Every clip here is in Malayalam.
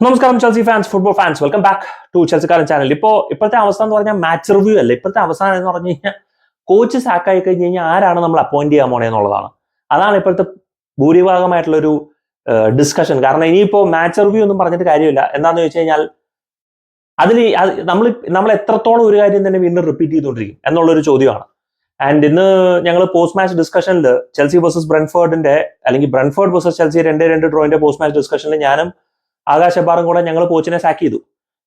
നമസ്കാരം Chelsea fans football fans welcome back to ചെൽസിക്കാരൻ channel ഇപ്പോ ഇപ്പോഴത്തെ അവസ്ഥ എന്ന് പറഞ്ഞാൽ മാച്ച് റിവ്യൂ അല്ല? ഇപ്പോഴത്തെ അവസാനം എന്ന് പറഞ്ഞു കഴിഞ്ഞാൽ കോച്ച് സാക്കായി കഴിഞ്ഞ് കഴിഞ്ഞാൽ ആരാണ് നമ്മൾ അപ്പോയിന്റ് ചെയ്യാൻ പോണേ എന്നുള്ളതാണ്. അതാണ് ഇപ്പോഴത്തെ ഭൂരിഭാഗമായിട്ടുള്ള ഒരു ഡിസ്കഷൻ കാരണം ഇനിയിപ്പോ മാച്ച് റിവ്യൂ ഒന്നും പറഞ്ഞിട്ട് കാര്യമില്ല. എന്താണെന്ന് വെച്ച് കഴിഞ്ഞാൽ അതിൽ നമ്മൾ നമ്മൾ എത്രത്തോളം ഒരു കാര്യം തന്നെ വീണ്ടും റിപ്പീറ്റ് ചെയ്തുകൊണ്ടിരിക്കും എന്നുള്ളൊരു ചോദ്യമാണ്. ആൻഡ് ഇന്ന് ഞങ്ങൾ പോസ്റ്റ് മാച്ച് ഡിസ്കഷനിൽ ചെൽസി വേഴ്സസ് ബ്രൺഫോർഡിന്റെ അല്ലെങ്കിൽ ബ്രൺഫോർഡ് വേഴ്സസ് ചെൽസി രണ്ട് രണ്ട് ഡ്രോയിന്റെ പോസ്റ്റ് മാച്ച് ഡിസ്കഷനിൽ ഞാനും ആകാശ് അബ്ബാറും കൂടെ ഞങ്ങൾ കോച്ചിനെ സാക്ക് ചെയ്തു.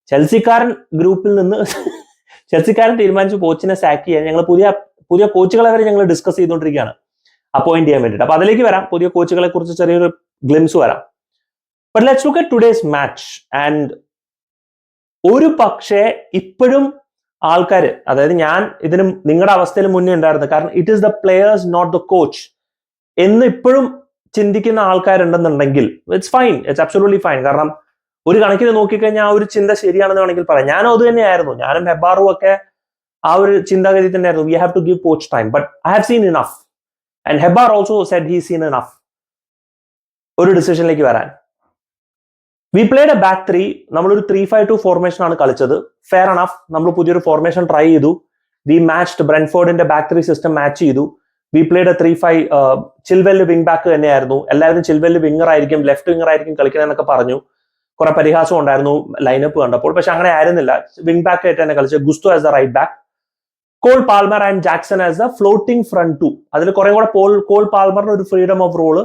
ചെൽസിക്കാരൻ ഗ്രൂപ്പിൽ നിന്ന് ചെൽസിക്കാരൻ തീരുമാനിച്ചു പോച്ചിനെ സാക്ക് ചെയ്യാൻ. ഞങ്ങൾ പുതിയ പുതിയ കോച്ചുകളെ വരെ ഞങ്ങൾ ഡിസ്കസ് ചെയ്തുകൊണ്ടിരിക്കുകയാണ്. അപ്പോയിന്റ് ചെയ്യാൻ വേണ്ടിയിട്ട്. അപ്പൊ അതിലേക്ക് വരാം. പുതിയ കോച്ചുകളെ കുറിച്ച് ചെറിയൊരു ഗ്ലിംസ് വരാം. But let's look at today's match and ഒരു പക്ഷേ ഇപ്പോഴും ആൾക്കാർ അതായത് ഞാൻ ഇതിനും നിങ്ങളുടെ അവസ്ഥയിൽ മുന്നേ ഉണ്ടായിരുന്നു. കാരണം it is the players not the coach എന്ന് ഇപ്പോഴും ചിന്തിക്കുന്ന ആൾക്കാരുണ്ടെന്നുണ്ടെങ്കിൽ it's fine it's absolutely fine കാരണം ഒരു കണക്കിന് നോക്കിക്കഴിഞ്ഞാൽ ആ ഒരു ചിന്ത ശരിയാണെന്ന് വേണമെങ്കിൽ പറയാം. ഞാനും അത് തന്നെയായിരുന്നു. ഞാനും ഹെബാറും ഒക്കെ ആ ഒരു ചിന്താഗതി തന്നെയായിരുന്നു. We have to give coach time but I have seen enough and ഹെബാർ also said he seen enough ഒരു ഡിസിഷനിലേക്ക് വരാൻ. We played a back three നമ്മളൊരു ത്രീ ഫൈവ് ടു ഫോർമേഷൻ ആണ് കളിച്ചത്. ഫെയർ അണഫ് നമ്മൾ പുതിയൊരു ഫോർമേഷൻ ട്രൈ ചെയ്തു. വി മാച്ച്ഡ് ബ്രെൻഫോർഡിന്റെ ബാക്ക് ത്രീ സിസ്റ്റം മാച്ച് ചെയ്തു. We played three five Chilwell wing back തന്നെയായിരുന്നു. എല്ലാവരും ചിൽവെൽ വിങ്ങർ ആയിരിക്കും ലെഫ്റ്റ് വിങ്ങർ ആയിരിക്കും കളിക്കണമെന്നൊക്കെ പറഞ്ഞു. കുറെ പരിഹാസം ഉണ്ടായിരുന്നു ലൈനപ്പ് കണ്ടപ്പോൾ. പക്ഷെ അങ്ങനെ ആയിരുന്നില്ല. വിങ് ബാക്ക് ആയിട്ട് തന്നെ കളിച്ചത് Gusto as the right back Cole Palmer and Jackson as the floating front two അതിൽ കുറെ കൂടെ പോൾ കോൾ പാൽമറിന് ഒരു ഫ്രീഡം ഓഫ് റോൾ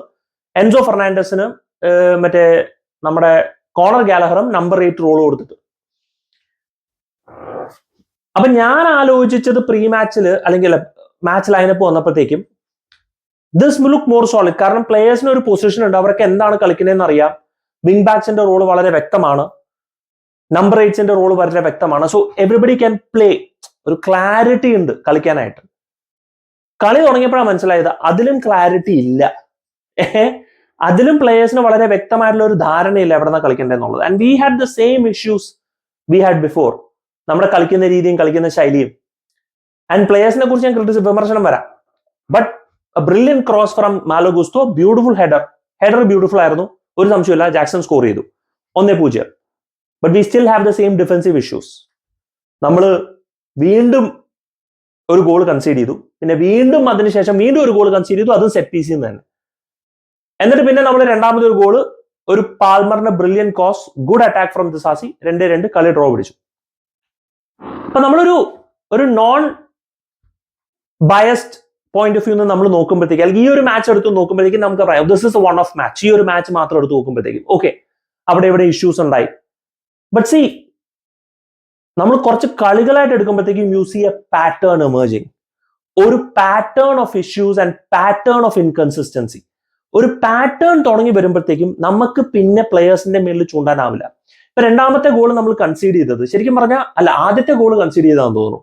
എൻസോ ഫെർണാണ്ടസിന് മറ്റേ നമ്മുടെ കോണർ ഗാലഹറും നമ്പർ എയ്റ്റ് റോൾ കൊടുത്തിട്ട്. അപ്പൊ ഞാൻ ആലോചിച്ചത് പ്രീ മാച്ചിൽ അല്ലെങ്കിൽ മാച്ച് ലൈനപ്പ് വന്നപ്പോഴത്തേക്കും ദിസ് ലുക്ക് മോർ സോളിഡ് കാരണം പ്ലേയേഴ്സിന് ഒരു പൊസിഷൻ ഉണ്ട്. അവർക്ക് എന്താണ് കളിക്കുന്നതെന്ന് അറിയാം. വിങ് ബാക്സിന്റെ റോൾ വളരെ വ്യക്തമാണ്. നമ്പർ എയ്റ്റ്സിന്റെ റോൾ വളരെ വ്യക്തമാണ്. സോ എവറിബഡി ക്യാൻ പ്ലേ ഒരു ക്ലാരിറ്റി ഉണ്ട് കളിക്കാനായിട്ട്. കളി തുടങ്ങിയപ്പോഴാണ് മനസ്സിലായത് അതിലും ക്ലാരിറ്റി ഇല്ല. അതിലും പ്ലേയേഴ്സിന് വളരെ വ്യക്തമായിട്ടുള്ള ഒരു ധാരണയില്ല എവിടെ നിന്നാണ് കളിക്കേണ്ടതെന്നുള്ളത്. And we had the same issues we had before നമ്മുടെ കളിക്കുന്ന രീതിയും കളിക്കുന്ന ശൈലിയും. ആൻഡ് പ്ലേയേഴ്സിനെ കുറിച്ച് ഞാൻ ക്രിട്ടിസ് വിമർശനം വരാം. But brilliant cross from Malo Gusto beautiful header header beautiful ആയിരുന്നു. ഒരു സംശയമില്ല ജാക്സൺ സ്കോർ ചെയ്തു. ഒന്നേ പൂജ്യം. But we still have the same defensive issues നമ്മൾ വീണ്ടും ഒരു ഗോൾ കൺസീഡ് ചെയ്തു. പിന്നെ വീണ്ടും അതിനുശേഷം വീണ്ടും ഒരു ഗോൾ കൺസീഡ് ചെയ്തു. അതും സെറ്റ് പീസിൽ നിന്ന് തന്നെ. എന്നിട്ട് പിന്നെ നമ്മൾ രണ്ടാമത് ഒരു ഗോൾ ഒരു പാൽമറിന്റെ brilliant cross good attack from Disasi രണ്ട് രണ്ട് കളി ഡ്രോ പിടിച്ചു. അപ്പൊ നമ്മളൊരു ഒരു non biased point of view നമ്മൾ നോക്കുമ്പോഴത്തേക്ക് അല്ലെങ്കിൽ ഈ ഒരു മാച്ച് എടുത്ത് നോക്കുമ്പോഴത്തേക്കും നമുക്ക് പറയാം this is one of match ഈ ഒരു മാച്ച് മാത്രം എടുത്ത് നോക്കുമ്പോഴത്തേക്കും ഓക്കെ അവിടെ ഇവിടെ ഇഷ്യൂസ് ഉണ്ടായി. ബട്ട് സി നമ്മൾ കുറച്ച് കളികളായിട്ട് എടുക്കുമ്പോഴത്തേക്കും you see a pattern emerging ഒരു pattern of issues and pattern of inconsistency ഒരു പാറ്റേൺ തുടങ്ങി വരുമ്പോഴത്തേക്കും നമുക്ക് പിന്നെ പ്ലെയേഴ്സിന്റെ മേലിൽ ചൂണ്ടാനാവില്ല. ഇപ്പൊ രണ്ടാമത്തെ ഗോൾ നമ്മൾ കൺസീഡ് ചെയ്തത് ശരിക്കും പറഞ്ഞാൽ അല്ല ആദ്യത്തെ ഗോൾ കൺസീഡ് ചെയ്താന്ന് തോന്നുന്നു.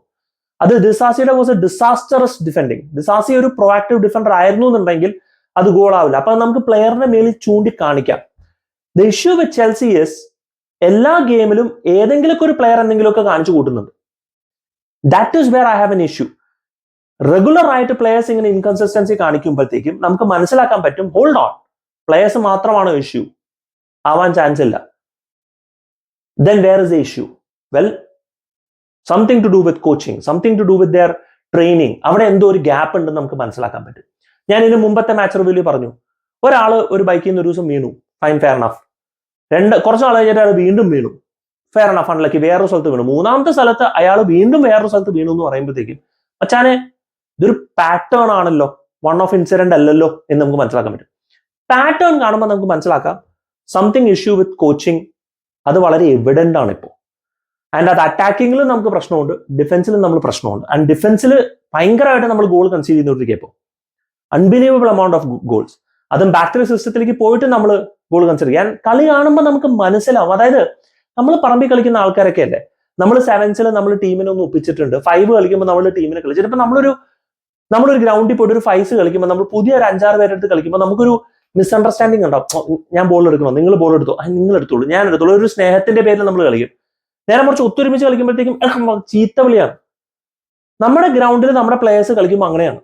അത് ഡിസാസിയുടെ എ ഡിസാസ്റ്ററസ് ഡിഫെൻഡിങ് ഡിസാസി ഒരു പ്രൊആക്റ്റീവ് ഡിഫൻഡർ ആയിരുന്നു എന്നുണ്ടെങ്കിൽ അത് ഗോളാവില്ല അപ്പൊ നമുക്ക് പ്ലെയറിന്റെ മേലിൽ ചൂണ്ടിക്കാണിക്കാം. The issue with Chelsea is എല്ലാ ഗെയിമിലും ഏതെങ്കിലുമൊക്കെ ഒരു പ്ലെയർ എന്തെങ്കിലുമൊക്കെ കാണിച്ചു കൂട്ടുന്നുണ്ട്. That is where I have an issue regular ആയിട്ട് പ്ലെയേഴ്സ് ഇങ്ങനെ ഇൻകൺസിസ്റ്റൻസി കാണിക്കുമ്പോഴത്തേക്കും നമുക്ക് മനസ്സിലാക്കാൻ പറ്റും ഹോൾഡ് ഓൺ പ്ലെയേഴ്സ് മാത്രമാണ് ഇഷ്യൂ ആവാൻ ചാൻസ് ഇല്ല. Then where is a issue well something to do with coaching something to do with their training അവിടെ എന്തോ ഒരു ഗ്യാപ്പ് ഉണ്ടെന്ന് നമുക്ക് മനസ്സിലാക്കാൻ പറ്റും. ഞാൻ ഇതിന് മുമ്പത്തെ മാച്ച് റിവ്യൂൽ പറഞ്ഞു ഒരാൾ ഒരു ബൈക്കിൽ നിന്ന് ഒരു ദിവസം വീണു. ഫൈൻ ഫെയർ നഫ് രണ്ട് കുറച്ച് നാൾ കഴിഞ്ഞിട്ട് അയാൾ വീണ്ടും വീണു. ഫെയർ നഫ് അൺലക്കി വേറൊരു സ്ഥലത്ത് വീണു. മൂന്നാമത്തെ സ്ഥലത്ത് അയാൾ വീണ്ടും വേറൊരു സ്ഥലത്ത് വീണു എന്ന് പറയുമ്പോഴത്തേക്കും അച്ഛാനെ ഇതൊരു പാറ്റേൺ ആണല്ലോ. വൺ ഓഫ് ഇൻസിഡന്റ് അല്ലല്ലോ. എന്ന് നമുക്ക് മനസ്സിലാക്കാൻ പറ്റും. പാറ്റേൺ കാണുമ്പോൾ നമുക്ക് മനസ്സിലാക്കാം സംതിങ് ഇഷ്യൂ വിത്ത് കോച്ചിങ് അത് വളരെ എവിഡന്റ് ആണ് ഇപ്പോൾ. ആൻഡ് അത് അറ്റാക്കിങ്ങിലും നമുക്ക് പ്രശ്നമുണ്ട് ഡിഫൻസിലും നമ്മൾ പ്രശ്നമുണ്ട്. ആൻഡ് ഡിഫൻസിൽ ഭയങ്കരമായിട്ട് നമ്മൾ ഗോൾ കൺസീഡ് ചെയ്തുകൊണ്ടിരിക്കുക ഇപ്പോൾ അൺബിലീവബിൾ എമൗണ്ട് ഓഫ് ഗോൾസ് അതും ബാറ്ററി സിസ്റ്റത്തിലേക്ക് പോയിട്ട് നമ്മൾ ഗോൾ കൺസിഡർ ചെയ്യാൻ കളി കാണുമ്പോൾ നമുക്ക് മനസ്സിലാവും. അതായത് നമ്മൾ പറമ്പിൽ കളിക്കുന്ന ആൾക്കാരൊക്കെ അല്ലേ നമ്മൾ സെവൻസിൽ നമ്മൾ ടീമിനെ ഒന്ന് ഒപ്പിച്ചിട്ടുണ്ട്. ഫൈവ് കളിക്കുമ്പോൾ നമ്മൾ ടീമിനെ കളിച്ചിട്ട് ഇപ്പൊ നമ്മളൊരു നമ്മളൊരു ഗ്രൗണ്ടിൽ പോയിട്ട് ഒരു ഫൈവ്സ് കളിക്കുമ്പോൾ നമ്മൾ പുതിയ ഒരു അഞ്ചാറ് പേരെടുത്ത് കളിക്കുമ്പോൾ നമുക്കൊരു മിസ്അണ്ടർസ്റ്റാൻഡിങ് ഉണ്ടാവും. ഞാൻ ബോൾ എടുക്കണോ നിങ്ങൾ ബോൾ എടുത്തോ? നിങ്ങൾ എടുത്തോളൂ. ഞാൻ എടുത്തോളൂ. ഒരു സ്നേഹത്തിന്റെ പേരിൽ നമ്മൾ കളിക്കും. നേരെ കുറച്ച് ഒത്തൊരുമിച്ച് കളിക്കുമ്പോഴത്തേക്കും ചീത്ത വിളിയാണ്. നമ്മുടെ ഗ്രൗണ്ടിൽ നമ്മുടെ പ്ലേയേഴ്സ് കളിക്കുമ്പോൾ അങ്ങനെയാണ്.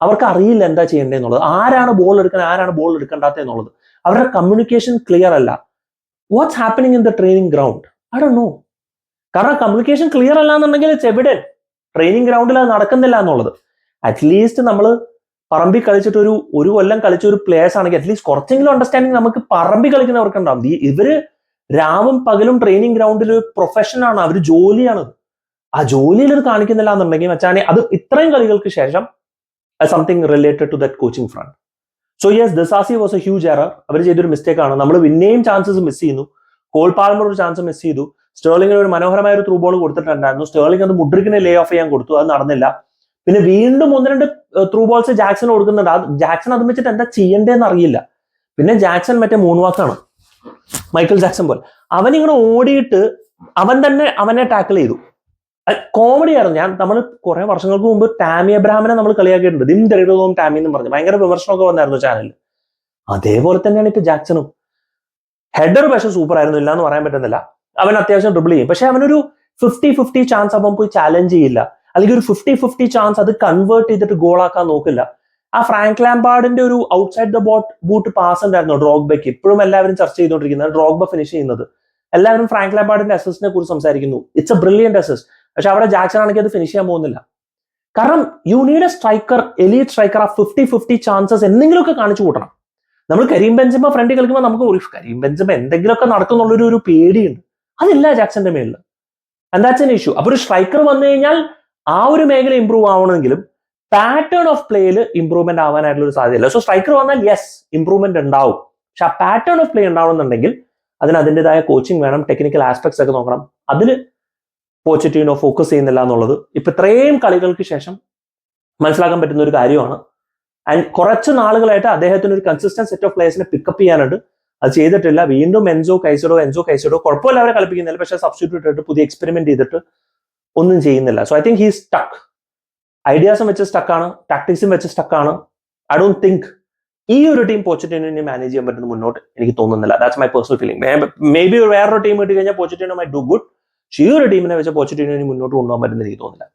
അവർക്ക് അറിയില്ല എന്താ ചെയ്യേണ്ടതെന്നുള്ളത് ആരാണ് ബോൾ എടുക്കാൻ ആരാണ് ബോൾ എടുക്കേണ്ടാത്ത എന്നുള്ളത്. അവരുടെ കമ്മ്യൂണിക്കേഷൻ ക്ലിയർ അല്ല. What's happening in the training ground I do know കാരണം കമ്മ്യൂണിക്കേഷൻ ക്ലിയർ അല്ല എന്നുണ്ടെങ്കിൽ എവിടെ ട്രെയിനിങ് ഗ്രൗണ്ടിൽ അത് നടക്കുന്നില്ല എന്നുള്ളത്. അറ്റ്ലീസ്റ്റ് നമ്മൾ പറമ്പി കളിച്ചിട്ട് ഒരു ഒരു കൊല്ലം കളിച്ച ഒരു പ്ലേയേഴ്സ് ആണെങ്കിൽ അറ്റ്ലീസ്റ്റ് കുറച്ചെങ്കിലും അണ്ടർസ്റ്റാൻഡിങ് നമുക്ക് പറമ്പി കളിക്കുന്നവർക്ക് ഉണ്ടാവും ഇവർ രാവും പകലും ട്രെയിനിങ് ഗ്രൗണ്ടിൽ ഒരു പ്രൊഫഷനാണ് അവർ ജോലിയാണ് ആ ജോലിയിൽ ഇത് കാണിക്കുന്നില്ല എന്നുണ്ടെങ്കിൽ മച്ചാനെ അത് ഇത്രയും കളികൾക്ക് ശേഷം something related to that coaching front so yes Disasi was a huge error അവർ ചെയ്തൊരു മിസ്റ്റേക്ക് ആണ്. നമ്മൾ പിന്നെയും ചാൻസസ് മിസ് ചെയ്യുന്നു. കോൾ പാൽമർ ഒരു ചാൻസ് മിസ് ചെയ്തു. സ്റ്റേർലിംഗിന് ഒരു മനോഹരമായ ഒരു ത്രൂ ബോൾ കൊടുത്തിട്ടുണ്ടായിരുന്നു. സ്റ്റേർലിംഗ് അത് മുഡ്രിക്കിനെ ലേ ഓഫ് ചെയ്യാൻ കൊടുത്തു. അത് നടന്നില്ല. പിന്നെ വീണ്ടും ഒന്ന് രണ്ട് ത്രൂ ബോൾസ് ജാക്സൺ കൊടുക്കുന്നുണ്ട്. ജാക്സൺ അത് വെച്ചിട്ട് എന്താ ചെയ്യേണ്ടതെന്ന് അറിയില്ല. പിന്നെ ജാക്സൺ മറ്റേ മൂന്ന് വാക്കാണ് മൈക്കിൾ ജാക്സൺ പോലെ. അവൻ ഇങ്ങനെ ഓടിയിട്ട് അവൻ തന്നെ അവനെ ടാക്കിൾ ചെയ്തു. കോമഡി ആയിരുന്നു. ഞാൻ നമ്മൾ കുറെ വർഷങ്ങൾക്ക് മുമ്പ് ടാമി അബ്രാമിനെ നമ്മൾ കളിയാക്കിയിട്ടുണ്ട്. ദിൻ തെറിയതോം ടാമി എന്നും പറഞ്ഞു. ഭയങ്കര വിമർശനമൊക്കെ വന്നായിരുന്നു ചാനലിൽ അതേപോലെ തന്നെയാണ് ഇപ്പൊ ജാക്സണും. ഹെഡർ പക്ഷെ സൂപ്പർ ആയിരുന്നു. ഇല്ല എന്ന് പറയാൻ പറ്റുന്നില്ല. അവൻ അത്യാവശ്യം ഡ്രിബിൾ ചെയ്യും. പക്ഷെ അവനൊരു ഫിഫ്റ്റി ഫിഫ്റ്റി ചാൻസ് അവൻ പോയി ചാലഞ്ച് ചെയ്യില്ല. അല്ലെങ്കിൽ ഒരു ഫിഫ്റ്റി ഫിഫ്റ്റി ചാൻസ് അത് കൺവേർട്ട് ചെയ്തിട്ട് ഗോളാക്കാൻ നോക്കില്ല. ആ ഫ്രാങ്ക് ലാംബാർഡിന്റെ ഒരു outside the boot boot pass ഉണ്ടായിരുന്നു ഡ്രോഗ്ബയ്ക്ക് ഇപ്പോഴും എല്ലാവരും ചർച്ച ചെയ്തുകൊണ്ടിരിക്കുന്നത് ഡ്രോഗ്ബ ഫിനിഷ് ചെയ്യുന്നത്. എല്ലാവരും ഫ്രാങ്ക് ലാംബാർഡിന്റെ അസിസ്റ്റിനെ കുറിച്ച് സംസാരിക്കുന്നു. ഇറ്റ്സ് എ ബ്രില്യന്റ് അസിസ്റ്റ് പക്ഷെ അവിടെ ജാക്സൺ ആണെങ്കിൽ അത് ഫിനിഷ് ചെയ്യാൻ പോകുന്നില്ല. കാരണം you need a striker elite striker ആ ഫിഫ്റ്റി ഫിഫ്റ്റി ചാൻസസ് എന്തെങ്കിലുമൊക്കെ കാണിച്ചു കൂട്ടണം. നമ്മൾ കരീം ബെഞ്ചമ ഫ്രണ്ട് കളിക്കുമ്പോൾ നമുക്ക് ഒരു കരീം ബെഞ്ചമ എന്തെങ്കിലുമൊക്കെ നടക്കുന്നുള്ളൊരു ഒരു പേടിയുണ്ട്. അതില്ല ജാക്സന്റെ മേളിൽ ആൻഡ് ദാറ്റ്സ് ഇഷ്യൂ അപ്പൊ ഒരു സ്ട്രൈക്കർ വന്നു കഴിഞ്ഞാൽ ആ ഒരു മേഖല ഇമ്പ്രൂവ് ആവണമെങ്കിലും പാറ്റേൺ ഓഫ് പ്ലേയിൽ ഇമ്പ്രൂവ്മെന്റ് ആവാനായിട്ടുള്ള ഒരു സാധ്യതയില്ല. സോ സ്ട്രൈക്കർ വന്നാൽ യെസ് ഇമ്പ്രൂവ്മെന്റ് ഉണ്ടാവും. പക്ഷെ ആ പാറ്റേൺ ഓഫ് പ്ലേ ഉണ്ടാവണമെന്നുണ്ടെങ്കിൽ അതിന് അതിന്റെതായ കോച്ചിങ് വേണം ടെക്നിക്കൽ ആസ്പെക്ട്സ് ഒക്കെ നോക്കണം. അതിൽ പോച്ചിറ്റീനോ ഫോക്കസ് ചെയ്യുന്നില്ല എന്നുള്ളത് ഇപ്പൊ ഇത്രയും കളികൾക്ക് ശേഷം മനസ്സിലാക്കാൻ പറ്റുന്ന ഒരു കാര്യമാണ്. ആൻഡ് കുറച്ച് നാളുകളായിട്ട് അദ്ദേഹത്തിന് ഒരു കൺസിസ്റ്റന്റ് സെറ്റ് ഓഫ് പ്ലേയേഴ്സിനെ പിക്കപ്പ് ചെയ്യാനുണ്ട്. അത് ചെയ്തിട്ടില്ല. വീണ്ടും എൻസോ കൈസഡോ എൻസോ കൈസഡോ കുഴപ്പമില്ല അവരെ കളിപ്പിക്കുന്നില്ല. പക്ഷെ സബ്സ്റ്റിറ്റ്യൂട്ട് ആയിട്ട് പുതിയ എക്സ്പെരിമെന്റ് ചെയ്തിട്ട് ഒന്നും ചെയ്യുന്നില്ല. So I think he's stuck ഐഡിയാസും വെച്ച് സ്റ്റക്കാണ് ടാക്ടിക്സും വെച്ച് സ്റ്റക്കാണ് ഐ ഡോണ്ട് തിങ്ക് ഈ ഒരു ടീം പോച്ചിറ്റിനെ മാനേജ് ചെയ്യാൻ പറ്റുന്ന മുന്നോട്ട് എനിക്ക് തോന്നുന്നില്ല. That's my personal feeling maybe വേറൊരു ടീം കിട്ടി കഴിഞ്ഞാൽ പോച്ചിറ്റിനോ മൈ ഡു ഗുഡ് ഈ ഒരു ടീമിനെ വെച്ച് പോച്ചിറ്റിനെ മുന്നോട്ട് കൊണ്ടുപോകാൻ പറ്റുന്ന എനിക്ക് തോന്നുന്നില്ല.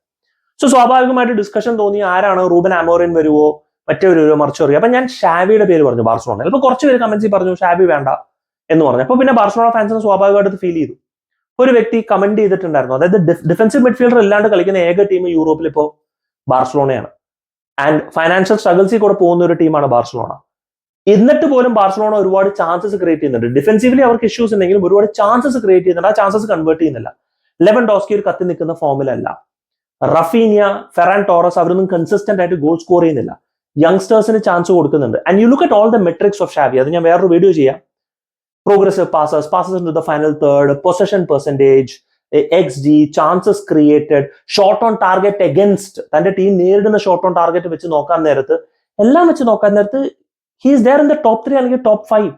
സോ സ്വാഭാവികമായിട്ട് ഡിസ്കഷൻ തോന്നി ആരാണ്? റൂബൻ അമോറിൻ വരുവോ? മറ്റേ വരുവോ മറിച്ച് അപ്പൊ ഞാൻ ഷാവിയുടെ പേര് പറഞ്ഞു ബാർസലോണ. ചിലപ്പോൾ കുറച്ച് പേര് കമന്റ്സിൽ പറഞ്ഞു ഷാവി വേണ്ട എന്ന് പറഞ്ഞു. അപ്പൊ പിന്നെ ബാർസലോണ ഫാൻസിന് സ്വാഭാവികമായിട്ട് ഫീൽ ചെയ്തു. ഒരു വ്യക്തി കമന്റ് ചെയ്തിട്ടുണ്ടായിരുന്നു. അതായത് ഡിഫൻസീവ് മിഡ്ഫീൽഡർ ഇല്ലാണ്ട് കളിക്കുന്ന ഏക ടീം യൂറോപ്പിൽ ഇപ്പോൾ ബാർസലോണയാണ്. ആൻഡ് ഫൈനാൻഷ്യൽ സ്ട്രഗിൾസിൽ കൂടെ പോകുന്ന ഒരു ടീമാണ് ബാർസലോണ. എന്നിട്ട് പോലും ബാർസലോണ ഒരുപാട് ചാൻസസ് ക്രിയേറ്റ് ചെയ്യുന്നുണ്ട്. ഡിഫൻസീവ്ലി അവർക്ക് ഇഷ്യൂസ് ഉണ്ടെങ്കിലും ഒരുപാട് ചാൻസസ് ക്രിയേറ്റ് ചെയ്യുന്നുണ്ട്. ആ ചാൻസസ് കൺവേർട്ട് ചെയ്യുന്നില്ല. ലെവൻ ഡോസ്കി ഒരു കത്തി നിൽക്കുന്ന ഫോമിലല്ല റഫീനിയ ഫെറാൻ ടോറസ് അവരൊന്നും കൺസിസ്റ്റന്റ് ആയിട്ട് ഗോൾ സ്കോർ ചെയ്യുന്നില്ല. യങ്സ്റ്റേഴ്സിന് ചാൻസ് കൊടുക്കുന്നുണ്ട്. And you look at all the metrics of Xabi അത് ഞാൻ വേറൊരു വീഡിയോ ചെയ്യാം. Progressive passes passes to the final third possession percentage x G chances created shot on target against തന്റെ ടീം നേരിടുന്ന ഷോട്ട് ഓൺ ടാർഗറ്റ് വെച്ച് നോക്കാൻ നേരത്ത് എല്ലാം വെച്ച് നോക്കാൻ നേരത്ത് he's they're in the top three അല്ലെങ്കിൽ top five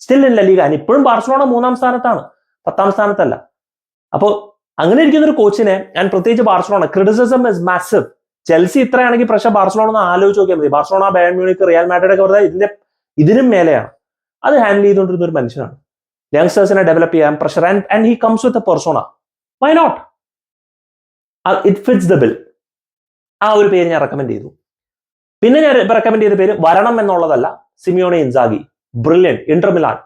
still in Liga ഇപ്പോഴും ബാർസലോണ മൂന്നാം സ്ഥാനത്താണ്. പത്താം സ്ഥാനത്തല്ല. അപ്പോൾ അങ്ങനെ ഇരിക്കുന്ന ഒരു കോച്ചിനെ ഞാൻ പ്രത്യേകിച്ച് Barcelona criticism is massive Chelsea ഇത്രയാണെങ്കിൽ പ്രശ്നം ബാർസലോണ ഒന്ന് ആലോചിച്ച് നോക്കിയാൽ മതി. Barcelona Bayern Munich Real Madrid ഒക്കെ പറഞ്ഞാൽ ഇതിന്റെ ഇതിനും മേലെയാണ്. അത് ഹാൻഡിൽ ചെയ്തുകൊണ്ടിരുന്ന ഒരു മനുഷ്യനാണ്. യങ്സ്റ്റേഴ്സിനെ ഡെവലപ്പ് ചെയ്യാൻ pressure and and he comes with a persona why not it fits the bill ആ ഒരു പേര് ഞാൻ റെക്കമെൻഡ് ചെയ്തു. പിന്നെ ഞാൻ റെക്കമെൻഡ് ചെയ്ത പേര് വരണം എന്നുള്ളതല്ല Simeone Inzaghi. Brilliant Inter Milan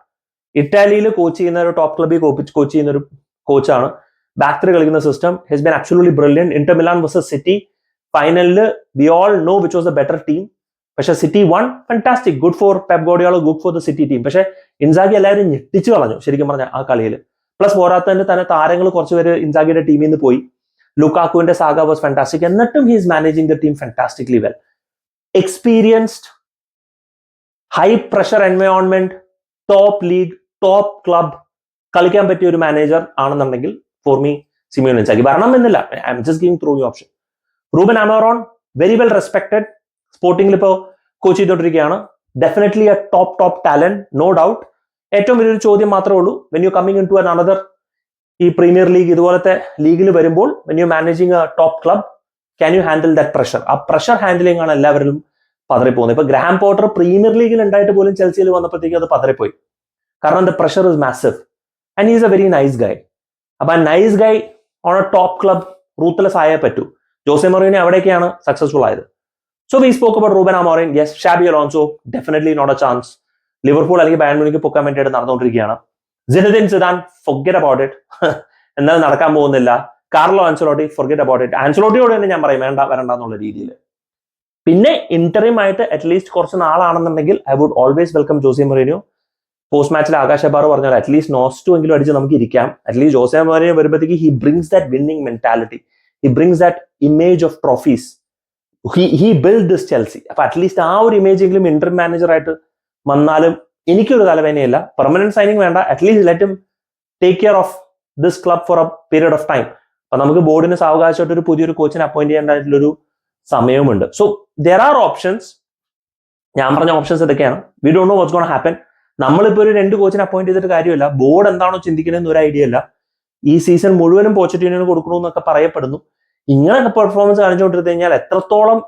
ഇറ്റാലിയിൽ coach ചെയ്യുന്ന ഒരു ടോപ്പ് ക്ലബിൽ കോച്ച് ചെയ്യുന്ന ഒരു കോച്ചാണ് ബാക്ടറി കളിക്കുന്ന system his been actually brilliant Inter Milan versus City ഫൈനലിൽ we all know which was the better team പക്ഷെ City won fantastic good for Pep Guardiola good for the City team പക്ഷെ ഇൻസാഗി എല്ലാവരും ഞെട്ടിച്ചു കളഞ്ഞു ശരിക്കും പറഞ്ഞ ആ കളിയിൽ പ്ലസ് പോരാത്തതിന്റെ തന്നെ താരങ്ങൾ കുറച്ചുപേര് ഇൻസാഗിയുടെ ടീമിൽ നിന്ന് പോയി. ലുക്കാക്കുവിന്റെ സാഗ വാസ് ഫാന്റാസ്റ്റിക് എന്നിട്ടും he's managing the team fantastically well experienced high pressure environment top league top club കളിക്കാൻ പറ്റിയ ഒരു മാനേജർ ആണെന്നുണ്ടെങ്കിൽ ഫോർ മീ സിമിയോൺ ഇൻസാഗി. വരണം എന്നില്ല. I'm just giving through you option Ruben Amorim very well respected സ്പോർട്ടിംഗിൽ ഇപ്പോൾ coach ചെയ്തോണ്ടിരിക്കുകയാണ്. Definitely a top top talent no doubt ഏറ്റവും വലിയൊരു ചോദ്യം മാത്രമേ ഉള്ളൂ. When you coming into another ഈ പ്രീമിയർ ലീഗ് ഇതുപോലത്തെ ലീഗിൽ വരുമ്പോൾ when you managing a top club can you handle that pressure ആ പ്രഷർ ഹാൻഡിലിംഗ് ആണ് എല്ലാവരിലും പതറിപ്പോകുന്നത്. ഇപ്പൊ ഗ്രാം പോട്ടർ പ്രീമിയർ ലീഗിൽ ഉണ്ടായിട്ട് പോലും ചെൽസിയിൽ വന്നപ്പോഴത്തേക്ക് അത് പതറിപ്പോയി. കാരണം the pressure is massive and is a very nice guy അപ്പൊ ആ nice guy on a top club ruthless ആയേ പറ്റൂ. ജോസെ മൊറീനെ അവിടേക്കാണ് സക്സസ്ഫുൾ ആയത്. So we spoke about Ruben Amorim yes Xabi Alonso definitely not a chance Liverpool അല്ലെങ്കിൽ ബാൻമുണിക്ക് പൊക്കാൻ വേണ്ടിയിട്ട് നടന്നുകൊണ്ടിരിക്കുകയാണ്. സിദാൻ ഫൊഗറ്റ് അബൌട്ട് ഇറ്റ് എന്നാൽ നടക്കാൻ പോകുന്നില്ല. Carlo Ancelotti forget about it ആൻസലോട്ടിയോട് തന്നെ ഞാൻ പറയും വേണ്ട വരണ്ട എന്നുള്ള രീതിയിൽ പിന്നെ ഇന്റർവ്യൂം ആയിട്ട് അറ്റ്ലീസ്റ്റ് കുറച്ച് നാളാണെന്നുണ്ടെങ്കിൽ I would always welcome Jose Mourinho post മാച്ചിൽ ആകാശ് അബാർ പറഞ്ഞാൽ അറ്റ്ലീസ്റ്റ് നോസ്റ്റു എങ്കിലും അടിച്ച് നമുക്ക് ഇരിക്കാം. അറ്റ്ലീസ്റ്റ് ജോസെ മൊറീനിയോ വരുമ്പോഴത്തേക്ക് he brings that winning mentality he brings that image of trophies he he build this Chelsea അപ്പൊ അറ്റ്ലീസ്റ്റ് ആ ഒരു ഇമേജ് എങ്കിലും ഇന്റർ മാനേജർ ആയിട്ട് വന്നാലും എനിക്കൊരു തലവേദനയില്ല. പെർമനന്റ് സൈനിങ് വേണ്ട. At least let take care of this club for a period of time അപ്പൊ നമുക്ക് ബോർഡിന് സാവകാശമായിട്ട് ഒരു പുതിയൊരു കോച്ചിനെ അപ്പോയിന്റ് ചെയ്യേണ്ടതായിട്ടുള്ളൊരു സമയമുണ്ട് സോ ദർ ആർ ഓപ്ഷൻസ് ഞാൻ പറഞ്ഞ ഓപ്ഷൻസ് ഇതൊക്കെയാണ്. We don't know what's gonna happen നമ്മളിപ്പോ ഒരു രണ്ട് കോച്ചിനെ അപ്പോയിന്റ് ചെയ്തിട്ട് കാര്യമില്ല. ബോർഡ് എന്താണോ ചിന്തിക്കുന്നതെന്ന് ഒരു ഐഡിയ ഇല്ല. ഈ സീസൺ മുഴുവനും പോസിറ്റീവ് കൊടുക്കണോ എന്നൊക്കെ പറയപ്പെടുന്നു. ഇങ്ങനെയൊക്കെ പെർഫോമൻസ് കാണിച്ചുകൊണ്ടിരുന്നു കഴിഞ്ഞാൽ എത്രത്തോളം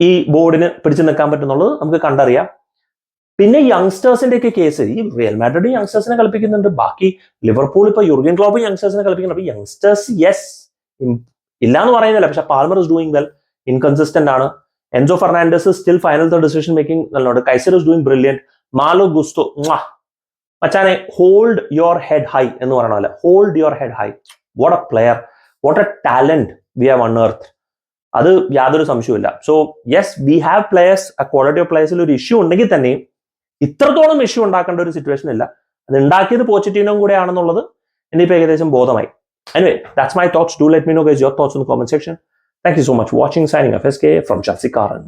ഈ ബോർഡിന് പിടിച്ചു നിൽക്കാൻ പറ്റുന്നുള്ളത് നമുക്ക് കണ്ടറിയാം. പിന്നെ യങ്സ്റ്റേഴ്സിന്റെ ഒക്കെ കേസ് ഈ റിയൽ മാഡ്രിഡ് യങ്സ്റ്റേഴ്സിനെ കളിപ്പിക്കുന്നുണ്ട്. ബാക്കി ലിവർപൂൾ ഇപ്പൊ യൂർഗൻ ക്ലോബ് യങ്സ്റ്റേഴ്സിനെ കളിപ്പിക്കുന്നുണ്ട്. അപ്പൊ യങ്സ്റ്റേഴ്സ് യെസ് ഇല്ല എന്ന് പറയുന്നില്ല. പക്ഷെ Palmer is doing well inconsistent ആണ്. Enzo Fernandez still final the decision making നല്ലോണ്ട് Kaiser is doing brilliant Malo Gusto മച്ചാനെ ഹോൾഡ് യുവർ ഹെഡ് ഹൈ എന്ന് പറയണ hold your head high what a player what a talent we have unearth അത് യാതൊരു സംശയവുമില്ല. So yes we have players ആ ക്വാളിറ്റി ഓഫ് പ്ലെയേഴ്സിൽ ഒരു ഇഷ്യൂ ഉണ്ടെങ്കിൽ തന്നെയും ഇത്രത്തോളം ഇഷ്യൂ ഉണ്ടാക്കേണ്ട ഒരു സിറ്റുവേഷൻ ഇല്ല. അത് ഉണ്ടാക്കിയത് പോച്ചിറ്റീനും കൂടെയാണെന്നുള്ളത് എനിക്ക് ഏകദേശം ബോധമായി. Anyway that's my thoughts do let me know guys your thoughts in comment section thank you so much watching signing off S K from ചർസിക്കാറൻ